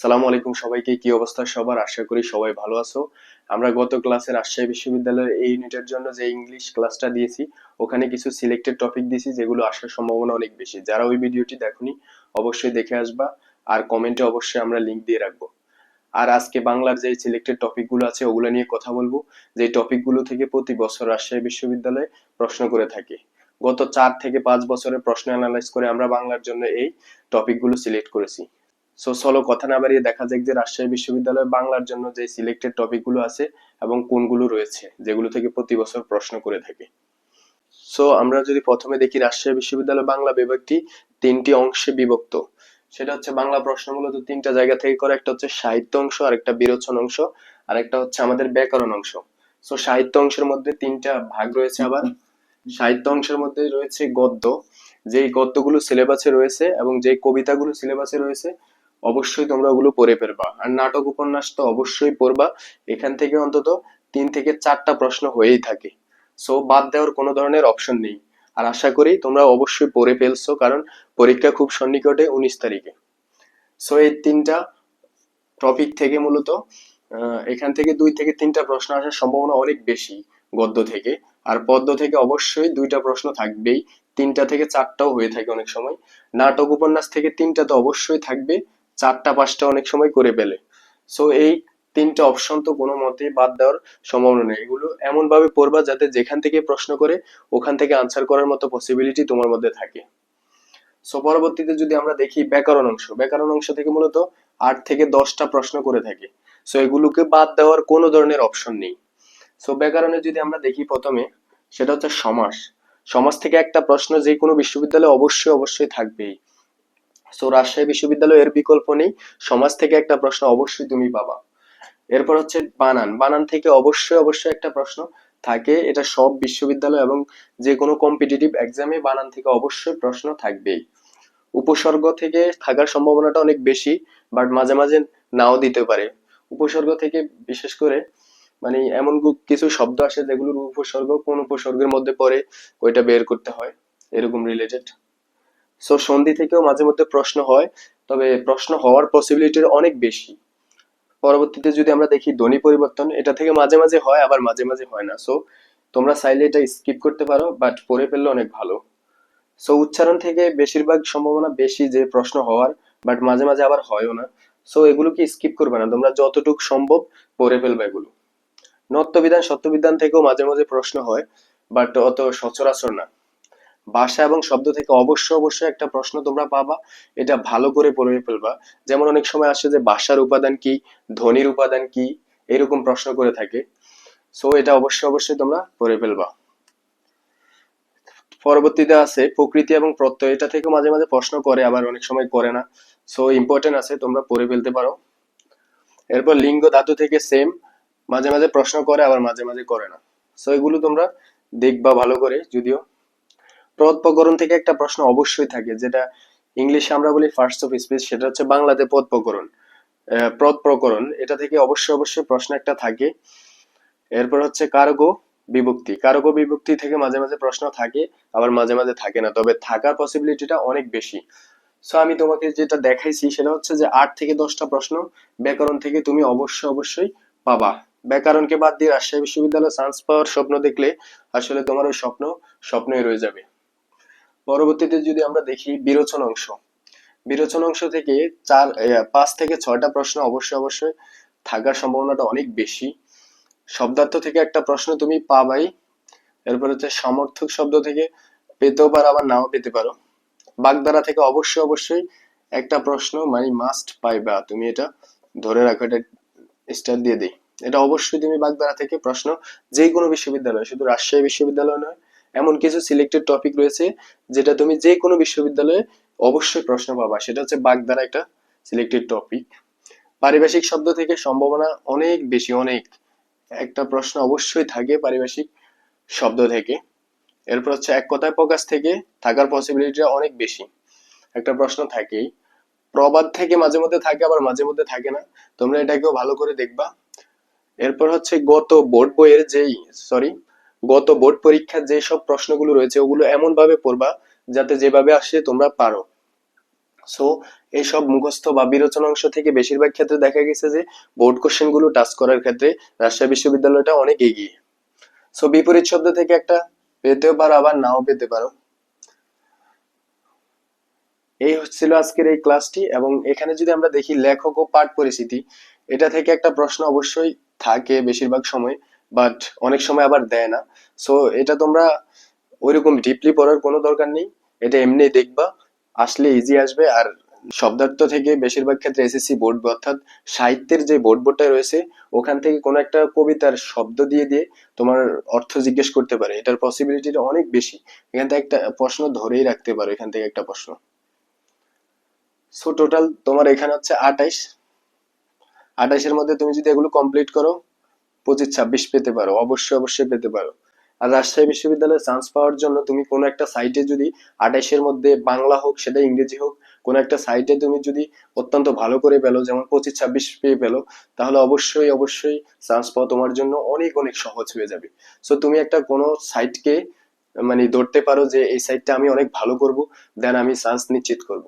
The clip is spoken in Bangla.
সালামু আলাইকুম সবাইকে, কি অবস্থা সবার? আশা করি সবাই ভালো আছো। আমরা গত ক্লাসে রাজশাহী বিশ্ববিদ্যালয়ের এই ইউনিটের জন্য যে ইংলিশ ক্লাসটা দিয়েছি, ওখানে কিছু সিলেক্টেড টপিক দিয়েছি, যেগুলো আসার সম্ভাবনা অনেক বেশি। যারা ওই ভিডিওটি দেখনি, অবশ্যই দেখে আসবা। আর কমেন্টে অবশ্যই আমরা লিংক দিয়ে রাখব। আর আজকে বাংলার যে সিলেক্টেড টপিকগুলো আছে, ওগুলো নিয়ে কথা বলব। যে টপিকগুলো থেকে প্রতি বছর রাজশাহী বিশ্ববিদ্যালয়ে প্রশ্ন করে থাকে। গত চার থেকে পাঁচ বছরের প্রশ্ন অ্যানালাইজ করে আমরা বাংলার জন্য এই টপিকগুলো সিলেক্ট করেছি। সো চলো কথা না বাড়িয়ে দেখা যাক যে রাজশাহী বিশ্ববিদ্যালয়ে বাংলার জন্য যে সিলেক্টেড টপিকগুলো আছে এবং কোনগুলো রয়েছে, যেগুলো থেকে প্রতি বছর প্রশ্ন করে থাকে। সো আমরা যদি প্রথমে দেখি রাজশাহী বিশ্ববিদ্যালয় বাংলা বিভাগটি তিনটি অংশে বিভক্ত। সেটা হচ্ছে বাংলা প্রশ্ন মূলত তিনটা জায়গা থেকে করে, একটা হচ্ছে সাহিত্য অংশ আর একটা বিরোচন অংশ আর একটা হচ্ছে আমাদের ব্যাকরণ অংশ। সো সাহিত্য অংশের মধ্যে তিনটা ভাগ রয়েছে আবার। সাহিত্য অংশের মধ্যে রয়েছে গদ্য, যেই গদ্যগুলো সিলেবাসে রয়েছে এবং যেই কবিতাগুলো সিলেবাসে রয়েছে অবশ্যই তোমরা ওগুলো পড়ে ফেলবা। আর নাটক উপন্যাস তো অবশ্যই পড়বা। এখান থেকে অন্তত তিন থেকে চারটা প্রশ্ন হয়েই থাকে। সো বাদ দেওয়ার কোনো ধরনের অপশন নেই। আর আশা করি তোমরা অবশ্যই পড়ে ফেলছো, কারণ পরীক্ষা খুব সন্নিকটে উনিশ তারিখে। সো এই তিনটা টপিক থেকে মূলত এখান থেকে দুই থেকে তিনটা প্রশ্ন আসার সম্ভাবনা অনেক বেশি গদ্য থেকে। আর পদ্ম থেকে অবশ্যই দুইটা প্রশ্ন থাকবেই। তিনটা থেকে চারটাও হয়ে থাকে অনেক সময়। নাটক উপন্যাস থেকে তিনটা তো অবশ্যই থাকবে। চারটা, পাঁচটা অনেক সময় করে ফেলে। সো এই তিনটা অপশন তো কোনো মতেই বাদ দেওয়ার সম্ভাবনা নেই। এগুলো এমন ভাবে পড়বা যাতে যেখান থেকে প্রশ্ন করে, ওখান থেকে আনসার করার মতো পসিবিলিটি তোমার মধ্যে থাকে। সো পরবর্তীতে যদি আমরা দেখি ব্যাকরণ অংশ ব্যাকরণ অংশ থেকে মূলত আট থেকে দশটা প্রশ্ন করে থাকে। সো এগুলোকে বাদ দেওয়ার কোনো ধরনের অপশন নেই। সো ব্যাকরণে যদি আমরা দেখি প্রথমে, সেটা হচ্ছে সমাস। সমাজ থেকে একটা প্রশ্ন যে কোনো বিশ্ববিদ্যালয়ে অবশ্যই অবশ্যই থাকবেই। সো রাজশাহী বিশ্ববিদ্যালয় এর বিকল্প নেই। সমাজ থেকে একটা প্রশ্ন অবশ্যই তুমি পাবা। এরপর হচ্ছে বানান। বানান থেকে অবশ্যই অবশ্যই একটা প্রশ্ন থাকে। এটা সব বিশ্ববিদ্যালয় এবং যে কোনো কম্পিটিটিভ এক্সামে বানান থেকে অবশ্যই প্রশ্ন থাকবেই। উপসর্গ থেকে থাকার সম্ভাবনাটা অনেক বেশি বাট মাঝে মাঝে নাও দিতে পারে। উপসর্গ থেকে বিশেষ করে মানে এমন কিছু শব্দ আসে যেগুলোর উপসর্গ কোন উপসর্গের মধ্যে পড়ে, ওইটা বের করতে হয়। এরকম রিলেটেড সো সন্ধি থেকেও মাঝে মধ্যে প্রশ্ন হয়, তবে প্রশ্ন হওয়ার পসিবিলিটির অনেক বেশি। পরবর্তীতে যদি আমরা দেখি ধ্বনি পরিবর্তন, এটা থেকে মাঝে মাঝে হয়, আবার মাঝে মাঝে হয় না। সো তোমরা চাইলে এটা স্কিপ করতে পারো বাট পড়ে ফেললে অনেক ভালো। সো উচ্চারণ থেকে বেশিরভাগ সম্ভাবনা বেশি যে প্রশ্ন হওয়ার বাট মাঝে মাঝে আবার হয়ও না। সো এগুলোকে স্কিপ করবে না। তোমরা যতটুকু সম্ভব পড়ে ফেলবে এগুলো। নত্যবিধান সত্যবিধান থেকেও মাঝে মাঝে প্রশ্ন হয় বাট অত সচরাচর না। ভাষা এবং শব্দ থেকে অবশ্যই অবশ্যই একটা প্রশ্ন তোমরা পাবা, এটা ভালো করে পড়ে ফেলবা। যেমন অনেক সময় আসে যে, ভাষার উপাদান কি? ধ্বনির উপাদান কি? এরকম প্রশ্ন করে থাকে। সো এটা অবশ্যই অবশ্যই তোমরা পড়ে ফেলবা। পরবর্তীতে আছে, প্রকৃতি এবং প্রত্যয়। এটা থেকে মাঝে মাঝে প্রশ্ন করে, আবার অনেক সময় করে না। সো ইম্পর্টেন্ট আছে, তোমরা পড়ে ফেলতে পারো। এরপর, লিঙ্গ ধাতু থেকে সেম মাঝে মাঝে প্রশ্ন করে, আবার মাঝে মাঝে করে না। সো এগুলো তোমরা দেখবা ভালো করে, যদিও প্রকরণ থেকে একটা প্রশ্ন অবশ্যই থাকে, যেটা ইংলিশে আমরা বলি ফার্স্ট অফ স্পিচ সেটা হচ্ছে বাংলাতে পদ প্রকরণ এটা থেকে অবশ্যই অবশ্যই প্রশ্ন একটা থাকে। এরপর হচ্ছে কারগো বিভক্তি। কারগো বিভক্তি থেকে মাঝে মাঝে প্রশ্ন থাকে, আবার মাঝে মাঝে থাকে না, তবে থাকার পসিবিলিটিটা অনেক বেশি। সো আমি তোমাকে যেটা দেখাইছি, সেটা হচ্ছে যে আট থেকে দশটা প্রশ্ন, ব্যাকরণ থেকে তুমি অবশ্যই অবশ্যই পাবা। ব্যাকরণকে বাদ দিয়ে রাজশাহী বিশ্ববিদ্যালয়ে চান্স পাওয়ার স্বপ্ন দেখলে আসলে তোমার ওই স্বপ্ন স্বপ্নই রয়ে যাবে। পরবর্তীতে যদি আমরা দেখি বিরোচন অংশ বিরোচন অংশ থেকে চার পাঁচ থেকে ছয়টা প্রশ্ন অবশ্যই অবশ্যই থাকার সম্ভাবনাটা অনেক বেশি। শব্দার্থ থেকে একটা প্রশ্ন তুমি পাবাই, এরপর হচ্ছে সমর্থক শব্দ থেকে পেতেও পারো, আবার নাও পেতে পারো। বাগধারা থেকে অবশ্যই অবশ্যই একটা প্রশ্ন মানে মাস্ট পাইবা, তুমি এটা ধরে রাখো, এটা স্টার দিয়ে দিই। এটা অবশ্যই তুমি বাগধারা থেকে প্রশ্ন যে কোনো বিশ্ববিদ্যালয়, শুধু রাজশাহী বিশ্ববিদ্যালয় নয় এমন কিছু সিলেক্টেড টপিক রয়েছে, যেটা তুমি যে কোনো বিশ্ববিদ্যালয়ে অবশ্যই প্রশ্ন পাবা। সেটা হচ্ছে বাগধারা একটা সিলেক্টেড টপিক পারিভাষিক শব্দ থেকে সম্ভাবনা অনেক বেশি, অনেক। একটা প্রশ্ন অবশ্যই থাকে পারিভাষিক শব্দ থেকে। এরপর হচ্ছে, এক কথায় প্রকাশ থেকে থাকার পসিবিলিটিটা অনেক বেশি। একটা প্রশ্ন থাকেই। প্রবাদ থেকে মাঝে মধ্যে থাকে, আবার মাঝে মধ্যে থাকে না। তোমরা এটাকেও ভালো করে দেখবা। এরপর হচ্ছে গত বোর্ড বইয়ের যেই সরি গত বোর্ড পরীক্ষার যে সব প্রশ্নগুলো রয়েছে, ওগুলো এমন ভাবে পড়বা যাতে যেভাবে আসে তোমরা পারো। সো এইসব মুখস্থ বা বিরোচন অংশ থেকে বেশিরভাগ ক্ষেত্রে দেখা গেছে যে, বোর্ড কোশ্চেনগুলো টাচ করার ক্ষেত্রে রাজশাহী বিশ্ববিদ্যালয়টা অনেক এগিয়ে। সো বিপরীত শব্দ থেকে একটা পেতেও পারো, আবার নাও পেতে পারো। এই হচ্ছিল আজকের এই ক্লাসটি এবং এখানে যদি আমরা দেখি লেখক ও পাঠ পরিস্থিতি এটা থেকে একটা প্রশ্ন অবশ্যই থাকে বেশিরভাগ সময়। বাট অনেক সময় আবার দেয় না। সো এটা তোমরা ওইরকম ডিপলি পড়ার কোনো দরকার নেই। এটা এমনি দেখবা, আসলে ইজি আসবে। আর শব্দার্থ থেকে বেশিরভাগ ক্ষেত্রে এসএসসি বোর্ড অর্থাৎ সাহিত্যের যে বোর্ড বোর্ডটা রয়েছে, ওখান থেকে কোনো একটা কবিতার শব্দ দিয়ে দিয়ে তোমার অর্থ জিজ্ঞেস করতে পারে। এটার পসিবিলিটিটা অনেক বেশি। এখান থেকে একটা প্রশ্ন ধরেই রাখতে পারো, এখান থেকে একটা প্রশ্ন। সো টোটাল তোমার এখানে হচ্ছে আঠাইশ। আঠাইশের মধ্যে তুমি যদি এগুলো কমপ্লিট করো পঁচিশ, ছাব্বিশ পেতে পারো, অবশ্যই অবশ্যই পেতে পারো। আর রাজশাহী বিশ্ববিদ্যালয়ে চান্স পাওয়ার জন্য তুমি কোনো একটা সাইটে যদি আঠাইশের মধ্যে বাংলা হোক, সেটা ইংরেজি হোক, কোনো একটা সাইটে তুমি যদি অত্যন্ত ভালো করে পেল, যেমন পঁচিশ, ছাব্বিশ পেয়ে পেল, তাহলে অবশ্যই অবশ্যই চান্স পাওয়া তোমার জন্য অনেক অনেক সহজ হয়ে যাবে। সো তুমি একটা কোনো সাইটকে মানে ধরতে পারো যে, এই সাইটটা আমি অনেক ভালো করব দেন আমি চান্স নিশ্চিত করব।